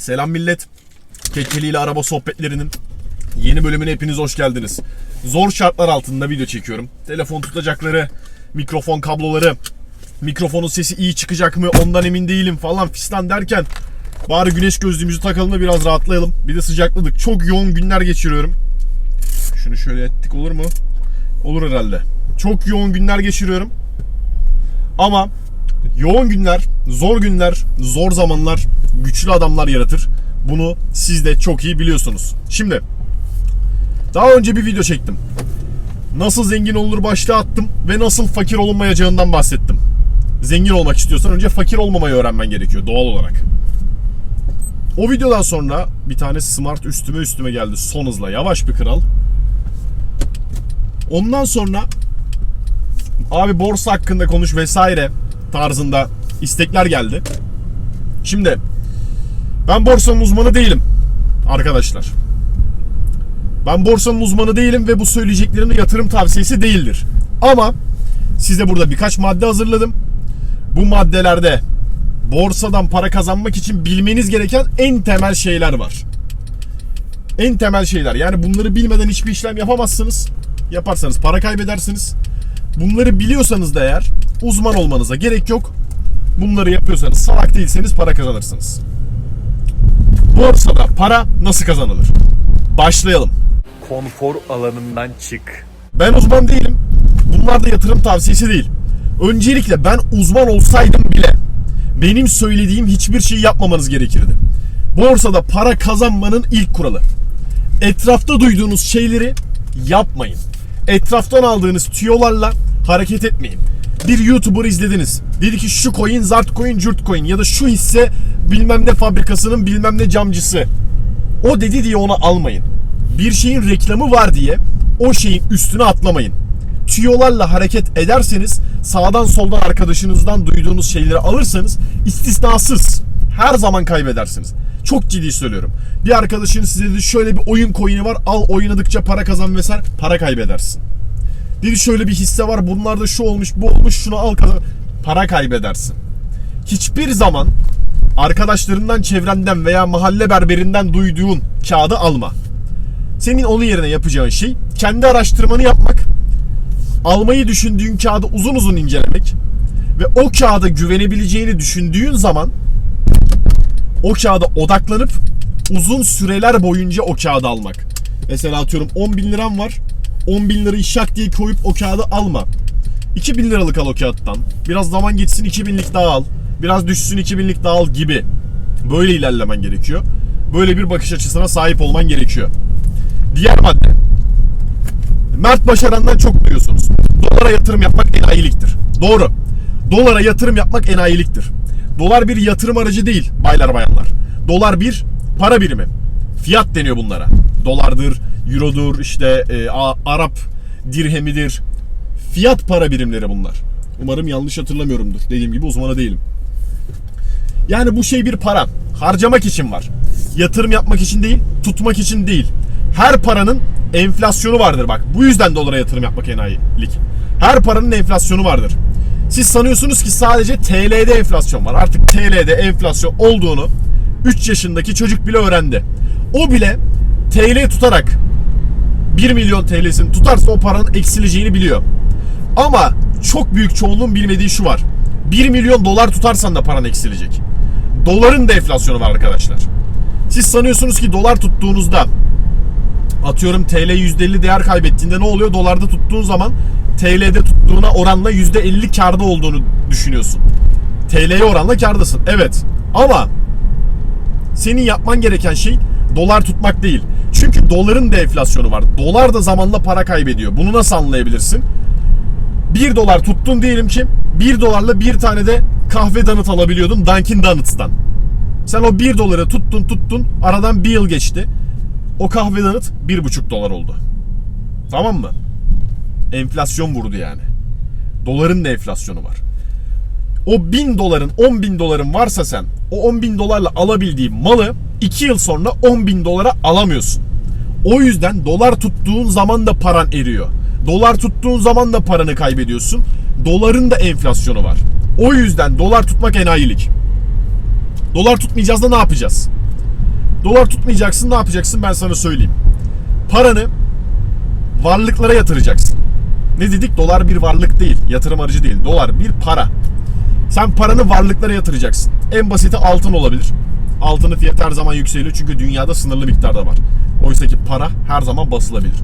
Selam millet. Kekeli ile araba sohbetlerinin yeni bölümüne hepiniz hoş geldiniz. Zor şartlar altında video çekiyorum. Telefon tutacakları, mikrofon kabloları, mikrofonun sesi iyi çıkacak mı ondan emin değilim falan fistan derken bari güneş gözlüğümüzü takalım da biraz rahatlayalım. Bir de sıcakladık. Çok yoğun günler geçiriyorum. Şunu şöyle ettik olur mu? Olur herhalde. Çok yoğun günler geçiriyorum. Ama yoğun günler, zor günler, zor zamanlar güçlü adamlar yaratır. Bunu siz de çok iyi biliyorsunuz. Şimdi daha önce bir video çektim. Nasıl zengin olur başlığı attım ve nasıl fakir olunmayacağından bahsettim. Zengin olmak istiyorsan önce fakir olmamayı öğrenmen gerekiyor doğal olarak. O videodan sonra bir tane smart üstüme üstüme geldi son hızla. Yavaş bir kral. Ondan sonra abi borsa hakkında konuş vesaire tarzında istekler geldi. Şimdi ben borsanın uzmanı değilim arkadaşlar. Ben borsanın uzmanı değilim ve bu söyleyeceklerim yatırım tavsiyesi değildir. Ama size burada birkaç madde hazırladım. Bu maddelerde borsadan para kazanmak için bilmeniz gereken en temel şeyler var. En temel şeyler. Yani bunları bilmeden hiçbir işlem yapamazsınız. Yaparsanız para kaybedersiniz. Bunları biliyorsanız da eğer uzman olmanıza gerek yok. Bunları yapıyorsanız salak değilseniz para kazanırsınız. Borsada para nasıl kazanılır? Başlayalım. konfor alanından çık. Ben uzman değilim. Bunlar da yatırım tavsiyesi değil. Öncelikle ben uzman olsaydım bile benim söylediğim hiçbir şey yapmamanız gerekirdi. Borsada para kazanmanın ilk kuralı. Etrafta duyduğunuz şeyleri yapmayın. Etraftan aldığınız tüyolarla hareket etmeyin. Bir YouTuber izlediniz. Dedi ki şu coin, zart coin, cürt coin ya da şu hisse bilmem ne fabrikasının bilmem ne camcısı. O dedi diye onu almayın. Bir şeyin reklamı var diye o şeyin üstüne atlamayın. Tüyolarla hareket ederseniz sağdan soldan arkadaşınızdan duyduğunuz şeyleri alırsanız istisnasız her zaman kaybedersiniz. Çok ciddi söylüyorum. Bir arkadaşın size dedi şöyle bir oyun coin'i var al oynadıkça para kazan vesaire para kaybedersin. Dedi şöyle bir hisse var bunlarda şu olmuş bu olmuş şunu al kazan para kaybedersin. Hiçbir zaman arkadaşlarından çevrenden veya mahalle berberinden duyduğun kağıdı alma. Senin onun yerine yapacağın şey kendi araştırmanı yapmak, almayı düşündüğün kağıdı uzun uzun incelemek ve o kağıda güvenebileceğini düşündüğün zaman o kağıda odaklanıp uzun süreler boyunca o kağıdı almak. Mesela atıyorum 10 bin liram var. 10 bin lirayı şak diye koyup o kağıdı alma. 2 bin liralık al o kağıttan. Biraz zaman geçsin 2 binlik daha al. Biraz düşsün 2 binlik daha al gibi. Böyle ilerlemen gerekiyor. Böyle bir bakış açısına sahip olman gerekiyor. Diğer madde. Mert Başaran'dan çok duyuyorsunuz. Dolara yatırım yapmak enayiliktir. Doğru. Dolara yatırım yapmak enayiliktir. Dolar bir yatırım aracı değil baylar bayanlar. Dolar bir para birimi. Fiyat deniyor bunlara. Dolardır, eurodur, işte e, Arap dirhemidir. Fiyat para birimleri bunlar. Umarım yanlış hatırlamıyorumdur. Dediğim gibi uzmanı değilim. Yani bu şey bir para. Harcamak için var. Yatırım yapmak için değil, tutmak için değil. Her paranın enflasyonu vardır bak. Bu yüzden dolara yatırım yapmak enayilik. Her paranın enflasyonu vardır. Siz sanıyorsunuz ki sadece TL'de enflasyon var. Artık TL'de enflasyon olduğunu 3 yaşındaki çocuk bile öğrendi. O bile TL tutarak 1 milyon TL'sini tutarsa o paranın eksileceğini biliyor. Ama çok büyük çoğunluğun bilmediği şu var. 1 milyon dolar tutarsan da paran eksilecek. Doların da enflasyonu var arkadaşlar. Siz sanıyorsunuz ki dolar tuttuğunuzda atıyorum TL %50 değer kaybettiğinde ne oluyor? Dolarda tuttuğun zaman TL'de tuttuğuna oranla %50 karda olduğunu düşünüyorsun. TL'ye oranla kardasın. Evet. Ama senin yapman gereken şey dolar tutmak değil. Çünkü doların da enflasyonu var. Dolar da zamanla para kaybediyor. Bunu nasıl anlayabilirsin? 1 dolar tuttun diyelim ki 1 dolarla bir tane de kahve donut alabiliyordun Dunkin Donuts'tan. Sen o 1 doları tuttun tuttun aradan bir yıl geçti. O kahve donut 1,5 dolar oldu. Tamam mı? Enflasyon vurdu yani. Doların da enflasyonu var. O 1000 doların 10 bin doların varsa sen o 10 bin dolarla alabildiğin malı 2 yıl sonra 10 bin dolara alamıyorsun. O yüzden dolar tuttuğun zaman da paran eriyor. Dolar tuttuğun zaman da paranı kaybediyorsun. Doların da enflasyonu var. O yüzden dolar tutmak enayilik. Dolar tutmayacağız da ne yapacağız? Dolar tutmayacaksın ne yapacaksın ben sana söyleyeyim. Paranı varlıklara yatıracaksın. Ne dedik? Dolar bir varlık değil. Yatırım aracı değil. Dolar bir para. Sen paranı varlıklara yatıracaksın. En basiti altın olabilir. Altının fiyatı her zaman yükseliyor çünkü dünyada sınırlı miktarda var. Oysa ki para her zaman basılabilir.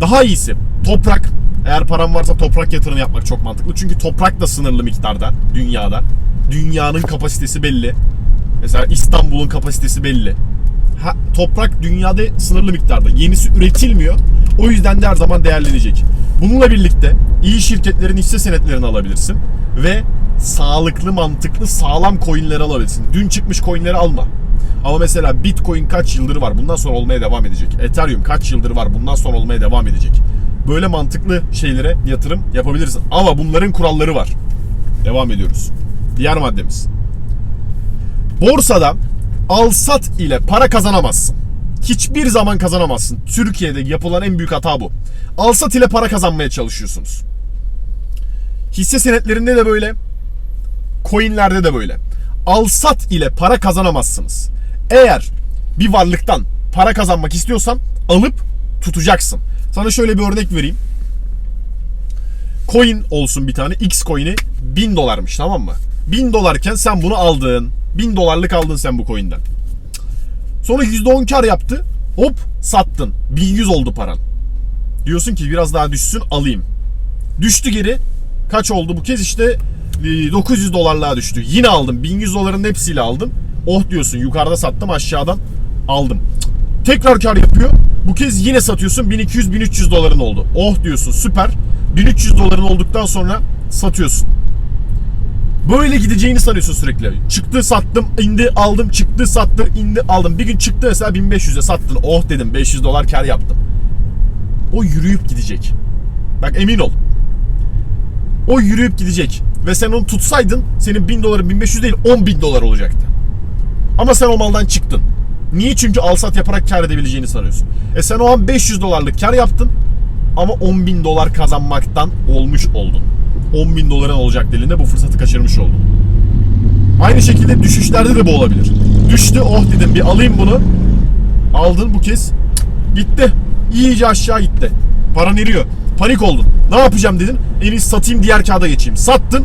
Daha iyisi toprak. Eğer paran varsa toprak yatırımı yapmak çok mantıklı. Çünkü toprak da sınırlı miktarda dünyada. Dünyanın kapasitesi belli. Mesela İstanbul'un kapasitesi belli. Ha, toprak dünyada sınırlı miktarda. Yenisi üretilmiyor. O yüzden de her zaman değerlenecek. Bununla birlikte iyi şirketlerin hisse senetlerini alabilirsin. Ve sağlıklı, mantıklı, sağlam coinleri alabilirsin. Dün çıkmış coinleri alma. Ama mesela Bitcoin kaç yıldır var? Bundan sonra olmaya devam edecek. Ethereum kaç yıldır var? Bundan sonra olmaya devam edecek. Böyle mantıklı şeylere yatırım yapabilirsin. Ama bunların kuralları var. Devam ediyoruz. Diğer maddemiz. Borsada al-sat ile para kazanamazsın. Hiçbir zaman kazanamazsın. Türkiye'de yapılan en büyük hata bu. Al-sat ile para kazanmaya çalışıyorsunuz. Hisse senetlerinde de böyle, coinlerde de böyle. Al-sat ile para kazanamazsınız. Eğer bir varlıktan para kazanmak istiyorsan alıp tutacaksın. Sana şöyle bir örnek vereyim. Coin olsun bir tane. X coin'i 1000 dolarmış tamam mı? 1000 dolarken sen bunu aldın. 1000 dolarlık aldın sen bu coin'den. Sonra %10 kar yaptı. Hop sattın. 1100 oldu paran. Diyorsun ki biraz daha düşsün alayım. Düştü geri. Kaç oldu bu kez işte 900 dolarlığa düştü. Yine aldım. 1100 doların hepsiyle aldım. Oh diyorsun yukarıda sattım aşağıdan aldım. Tekrar kar yapıyor. Bu kez yine satıyorsun 1200-1300 doların oldu. Oh diyorsun süper. 1300 doların olduktan sonra satıyorsun. Böyle gideceğini sanıyorsun sürekli. Çıktı sattım, indi aldım, çıktı sattı, indi aldım. Bir gün çıktı mesela 1500'e sattın. Oh dedim 500 dolar kar yaptım. O yürüyüp gidecek. Bak emin ol. O yürüyüp gidecek. Ve sen onu tutsaydın senin 1000 doların 1500 değil 10 bin dolar olacaktı. Ama sen o maldan çıktın. Niye? Çünkü alsat yaparak kar edebileceğini sanıyorsun. E sen o an 500 dolarlık kar yaptın ama 10 bin dolar kazanmaktan olmuş oldun. 10 bin doların olacak dilinde bu fırsatı kaçırmış oldun. Aynı şekilde düşüşlerde de bu olabilir. Düştü oh dedim bir alayım bunu. Aldın bu kez gitti. İyice aşağı gitti. Paran eriyor. Panik oldun. Ne yapacağım dedin. En iyisi satayım diğer kağıda geçeyim. Sattın.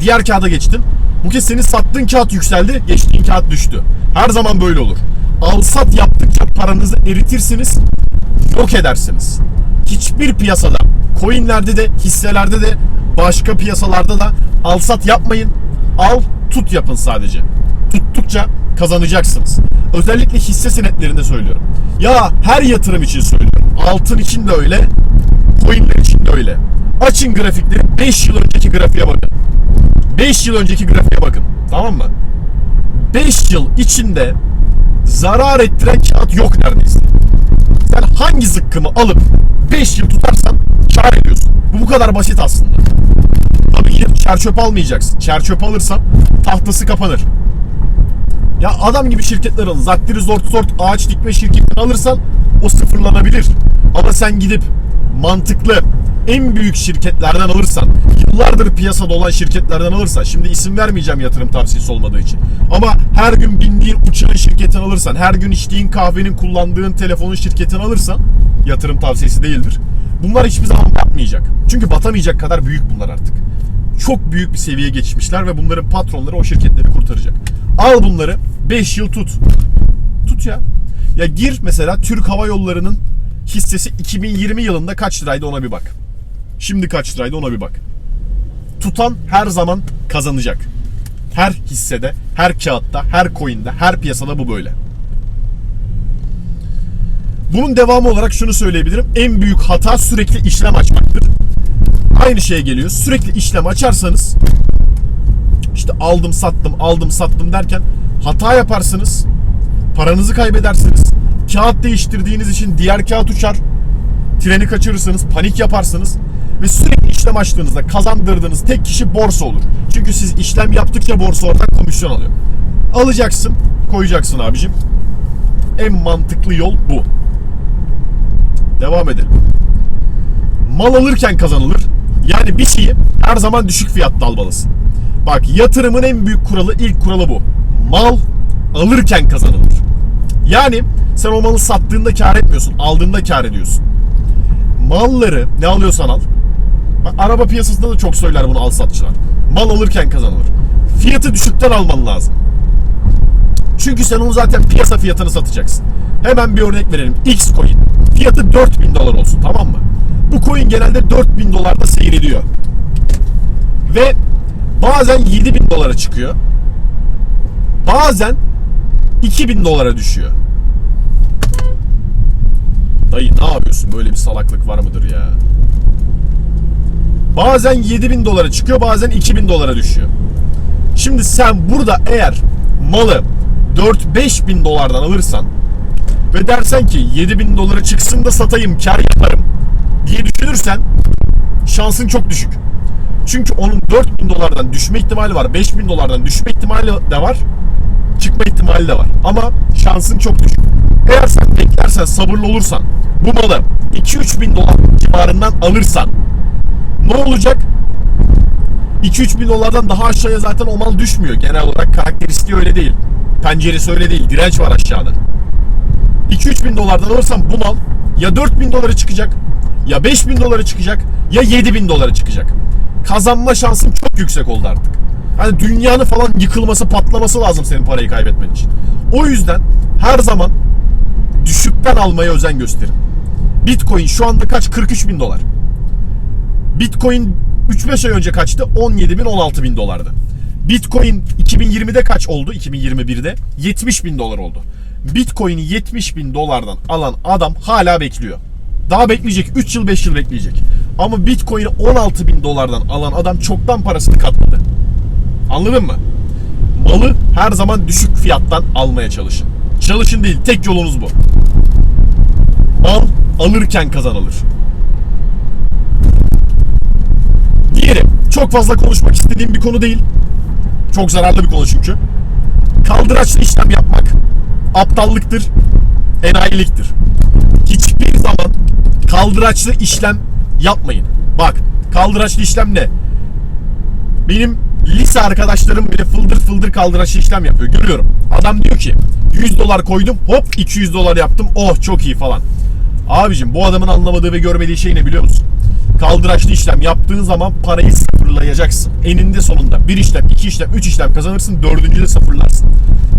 Diğer kağıda geçtin. Bu kez senin sattığın kağıt yükseldi. Geçtiğin kağıt düştü. Her zaman böyle olur. Al sat yaptıkça paranızı eritirsiniz. Yok edersiniz. Hiçbir piyasada, coinlerde de, hisselerde de, başka piyasalarda da al sat yapmayın. Al tut yapın sadece. Tuttukça kazanacaksınız. Özellikle hisse senetlerinde söylüyorum. Ya her yatırım için söylüyorum. Altın için de öyle, coinler için de öyle. Açın grafikleri 5 yıl önceki grafiğe bakın. 5 yıl önceki grafiğe bakın. Tamam mı? 5 yıl içinde zarar ettiren kağıt yok neredeyse. Sen hangi zıkkımı alıp 5 yıl tutarsan kar ediyorsun. Bu bu kadar basit aslında. Tabii ki çerçöp almayacaksın. Çerçöp alırsan tahtası kapanır. Ya adam gibi şirketler alın. Zaktiri zort zort ağaç dikme şirketini alırsan o sıfırlanabilir. Ama sen gidip mantıklı en büyük şirketlerden alırsan, yıllardır piyasada olan şirketlerden alırsan, şimdi isim vermeyeceğim yatırım tavsiyesi olmadığı için. Ama her gün bindiğin uçağın şirketini alırsan, her gün içtiğin kahvenin kullandığın telefonun şirketini alırsan, yatırım tavsiyesi değildir. Bunlar hiçbir zaman batmayacak. Çünkü batamayacak kadar büyük bunlar artık. Çok büyük bir seviyeye geçmişler ve bunların patronları o şirketleri kurtaracak. Al bunları 5 yıl tut. Tut ya. Ya gir mesela Türk Hava Yolları'nın hissesi 2020 yılında kaç liraydı ona bir bak. Şimdi kaç liraydı ona bir bak. Tutan her zaman kazanacak. Her hissede, her kağıtta, her coin'de, her piyasada bu böyle. Bunun devamı olarak şunu söyleyebilirim. En büyük hata sürekli işlem açmaktır. Aynı şeye geliyor. Sürekli işlem açarsanız işte aldım sattım aldım sattım derken hata yaparsınız. Paranızı kaybedersiniz. Kağıt değiştirdiğiniz için diğer kağıt uçar. Treni kaçırırsınız, panik yaparsınız ve sürekli işlem açtığınızda kazandırdığınız tek kişi borsa olur. Çünkü siz işlem yaptıkça borsa oradan komisyon alıyor. Alacaksın, koyacaksın abicim. En mantıklı yol bu. Devam edelim. Mal alırken kazanılır. Yani bir şeyi her zaman düşük fiyatta almalısın. Bak yatırımın en büyük kuralı, ilk kuralı bu. Mal alırken kazanılır. Yani sen o malı sattığında kar etmiyorsun, aldığında kar ediyorsun. Malları ne alıyorsan al. Bak, araba piyasasında da çok söyler bunu al satçılar. Mal alırken kazanılır. Fiyatı düşükten alman lazım. Çünkü sen onu zaten piyasa fiyatını satacaksın. Hemen bir örnek verelim. X coin. Fiyatı 4000 dolar olsun tamam mı? Bu coin genelde 4000 dolarda seyrediyor. Ve bazen 7000 dolara çıkıyor. Bazen 2000 dolara düşüyor. Dayı ne yapıyorsun? Böyle bir salaklık var mıdır ya? Bazen 7000 dolara çıkıyor, bazen 2000 dolara düşüyor. Şimdi sen burada eğer malı 4-5 bin dolardan alırsan ve dersen ki 7 bin dolara çıksın da satayım kar yaparım diye düşünürsen şansın çok düşük. Çünkü onun 4 bin dolardan düşme ihtimali var, 5 bin dolardan düşme ihtimali de var, çıkma ihtimali de var. Ama şansın çok düşük. Eğer sen beklersen, sabırlı olursan, bu malı 2-3 bin dolar civarından alırsan ne olacak? 2-3 bin dolardan daha aşağıya zaten o mal düşmüyor. Genel olarak karakteristiği öyle değil. Penceresi öyle değil. Direnç var aşağıda. 2-3 bin dolardan alırsan bu mal ya 4 bin dolara çıkacak ya 5 bin dolara çıkacak ya 7 bin dolara çıkacak. Kazanma şansın çok yüksek oldu artık. Hani dünyanın falan yıkılması patlaması lazım senin parayı kaybetmen için. O yüzden her zaman düşükten almaya özen gösterin. Bitcoin şu anda kaç? 43 bin dolar. Bitcoin 3-5 ay önce kaçtı? 17 bin 16 bin dolardı. Bitcoin 2020'de kaç oldu? 2021'de 70 bin dolar oldu. Bitcoin'i 70 bin dolardan alan adam hala bekliyor. Daha bekleyecek. 3 yıl 5 yıl bekleyecek. Ama Bitcoin'i 16 bin dolardan alan adam çoktan parasını katladı. Anladın mı? Malı her zaman düşük fiyattan almaya çalışın. Çalışın değil. Tek yolunuz bu. Mal alırken kazanılır. Diğeri çok fazla konuşmak istediğim bir konu değil. Çok zararlı bir konu çünkü. Kaldıraçlı işlem yapmak aptallıktır, enayiliktir. Hiçbir zaman kaldıraçlı işlem yapmayın. Bak, kaldıraçlı işlem ne? Benim lise arkadaşlarım bile fıldır fıldır kaldıraçlı işlem yapıyor. Görüyorum. Adam diyor ki 100 dolar koydum hop 200 dolar yaptım. Oh çok iyi falan. Abicim bu adamın anlamadığı ve görmediği şey ne biliyor musun? Kaldıraçlı işlem yaptığın zaman parayı sıfırlayacaksın. Eninde sonunda bir işlem, iki işlem, üç işlem kazanırsın. Dördüncü de sıfırlarsın.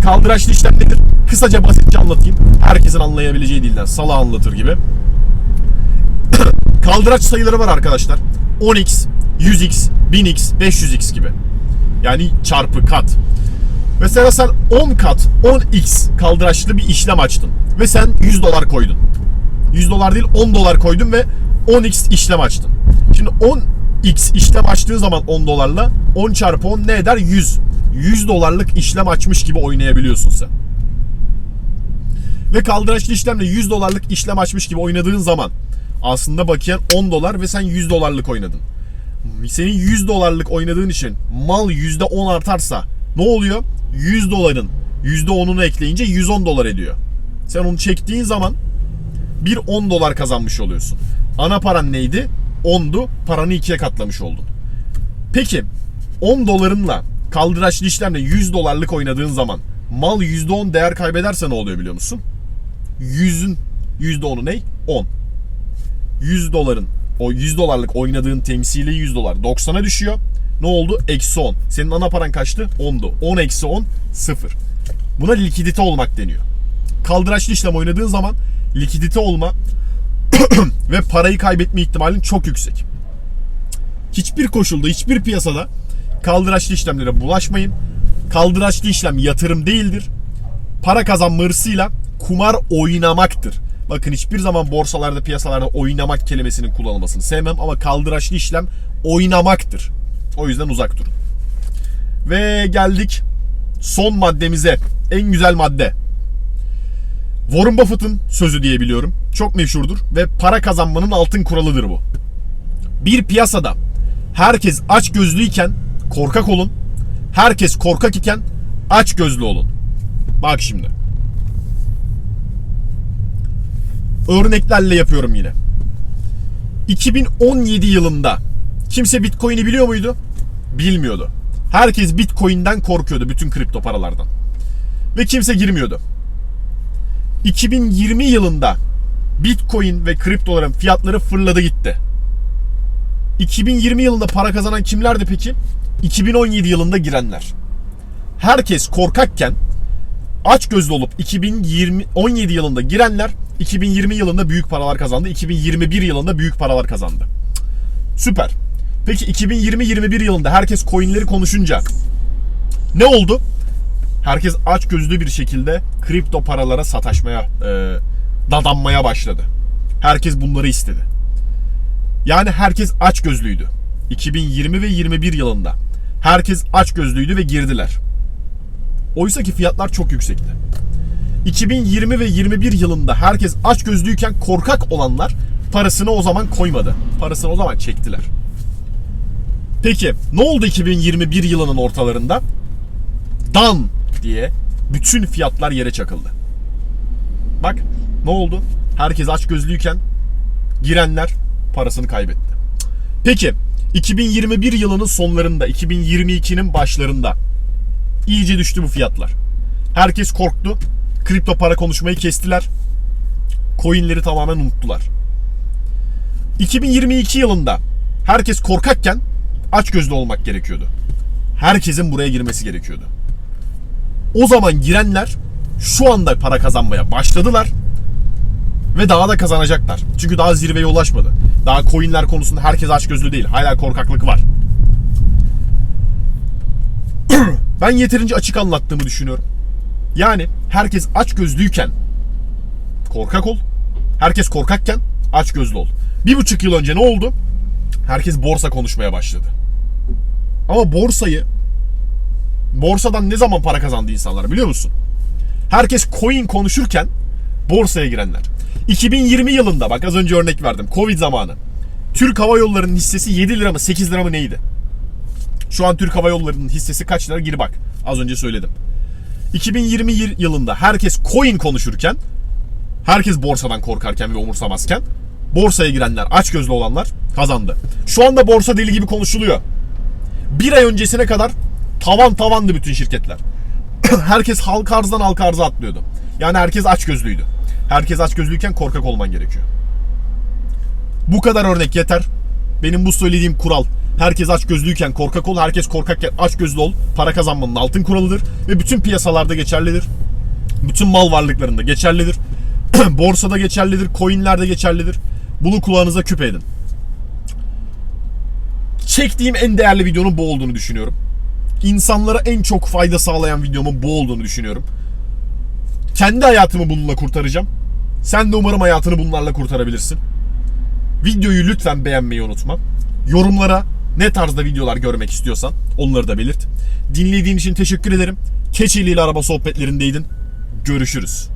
Kaldıraçlı işlem nedir? Kısaca basitçe anlatayım. Herkesin anlayabileceği dilden. Sala anlatır gibi. Kaldıraç sayıları var arkadaşlar. 10x, 100x, 1000x, 500x gibi. Yani çarpı kat. Mesela sen 10 kat, 10x kaldıraçlı bir işlem açtın. Ve sen 100 dolar koydun. 100 dolar değil 10 dolar koydun ve 10x işlem açtın. Şimdi 10x işlem açtığın zaman 10 dolarla 10 çarpı 10 ne eder? 100. 100 dolarlık işlem açmış gibi oynayabiliyorsun sen. Ve kaldıraçlı işlemle 100 dolarlık işlem açmış gibi oynadığın zaman aslında bakiyen 10 dolar ve sen 100 dolarlık oynadın. Senin 100 dolarlık oynadığın için mal %10 artarsa ne oluyor? 100 doların %10'unu ekleyince 110 dolar ediyor. Sen onu çektiğin zaman bir 10 dolar kazanmış oluyorsun. Ana paran neydi? 10'du. Paranı ikiye katlamış oldun. Peki 10 dolarınla kaldıraçlı işlemle 100 dolarlık oynadığın zaman mal %10 değer kaybederse ne oluyor biliyor musun? 100'ün %10'u ne? 10. 100 doların o 100 dolarlık oynadığın temsili 100 dolar 90'a düşüyor. Ne oldu? Eksi 10. Senin ana paran kaçtı? 10'du. 10 eksi 10 0. Buna likidite olmak deniyor. Kaldıraçlı işlem oynadığın zaman likidite olma ve parayı kaybetme ihtimalin çok yüksek. Hiçbir koşulda, hiçbir piyasada kaldıraçlı işlemlere bulaşmayın. Kaldıraçlı işlem yatırım değildir. Para kazanma hırsıyla kumar oynamaktır. Bakın hiçbir zaman borsalarda, piyasalarda oynamak kelimesinin kullanılmasını sevmem ama kaldıraçlı işlem oynamaktır. O yüzden uzak durun. Ve geldik son maddemize. En güzel madde. Warren Buffett'ın sözü diye biliyorum. Çok meşhurdur ve para kazanmanın altın kuralıdır bu. Bir piyasada herkes aç gözlüyken korkak olun. Herkes korkak iken aç gözlü olun. Bak şimdi. Örneklerle yapıyorum yine. 2017 yılında kimse Bitcoin'i biliyor muydu? Bilmiyordu. Herkes Bitcoin'den korkuyordu bütün kripto paralardan. Ve kimse girmiyordu. 2020 yılında Bitcoin ve kriptoların fiyatları fırladı gitti. 2020 yılında para kazanan kimlerdi peki? 2017 yılında girenler. Herkes korkakken aç gözlü olup 2020 17 yılında girenler 2020 yılında büyük paralar kazandı. 2021 yılında büyük paralar kazandı. Süper. Peki 2020-21 yılında herkes coinleri konuşunca ne oldu? Herkes aç gözlü bir şekilde kripto paralara sataşmaya, e, dadanmaya başladı. Herkes bunları istedi. Yani herkes aç gözlüydü. 2020 ve 21 yılında. Herkes aç gözlüydü ve girdiler. Oysa ki fiyatlar çok yüksekti. 2020 ve 21 yılında herkes aç gözlüyken korkak olanlar parasını o zaman koymadı. Parasını o zaman çektiler. Peki ne oldu 2021 yılının ortalarında? Dan diye bütün fiyatlar yere çakıldı. Bak ne oldu? Herkes aç gözlüyken girenler parasını kaybetti. Peki 2021 yılının sonlarında 2022'nin başlarında iyice düştü bu fiyatlar. Herkes korktu. Kripto para konuşmayı kestiler. Coinleri tamamen unuttular. 2022 yılında herkes korkakken aç gözlü olmak gerekiyordu. Herkesin buraya girmesi gerekiyordu. O zaman girenler şu anda para kazanmaya başladılar ve daha da kazanacaklar. Çünkü daha zirveye ulaşmadı. Daha coinler konusunda herkes aç gözlü değil. Hala korkaklık var. ben yeterince açık anlattığımı düşünüyorum. Yani herkes aç gözlüyken korkak ol. Herkes korkakken aç gözlü ol. Bir buçuk yıl önce ne oldu? Herkes borsa konuşmaya başladı. Ama borsayı borsadan ne zaman para kazandı insanlar biliyor musun? Herkes coin konuşurken borsaya girenler. 2020 yılında bak az önce örnek verdim. Covid zamanı. Türk Hava Yolları'nın hissesi 7 lira mı 8 lira mı neydi? Şu an Türk Hava Yolları'nın hissesi kaç lira? Gir bak. Az önce söyledim. 2020 yılında herkes coin konuşurken, herkes borsadan korkarken ve umursamazken borsaya girenler, aç gözlü olanlar kazandı. Şu anda borsa deli gibi konuşuluyor. Bir ay öncesine kadar tavan tavandı bütün şirketler. herkes halka arzdan halka arza atlıyordu. Yani herkes aç gözlüydü. Herkes aç gözlüyken korkak olman gerekiyor. Bu kadar örnek yeter. Benim bu söylediğim kural. Herkes aç gözlüyken korkak ol, herkes korkakken aç gözlü ol. Para kazanmanın altın kuralıdır ve bütün piyasalarda geçerlidir. Bütün mal varlıklarında geçerlidir. Borsada geçerlidir, coinlerde geçerlidir. Bunu kulağınıza küpe edin. Çektiğim en değerli videonun bu olduğunu düşünüyorum. İnsanlara en çok fayda sağlayan videomun bu olduğunu düşünüyorum. Kendi hayatımı bununla kurtaracağım. Sen de umarım hayatını bunlarla kurtarabilirsin. Videoyu lütfen beğenmeyi unutma. Yorumlara ne tarzda videolar görmek istiyorsan onları da belirt. Dinlediğin için teşekkür ederim. Keçeli araba sohbetlerindeydin. Görüşürüz.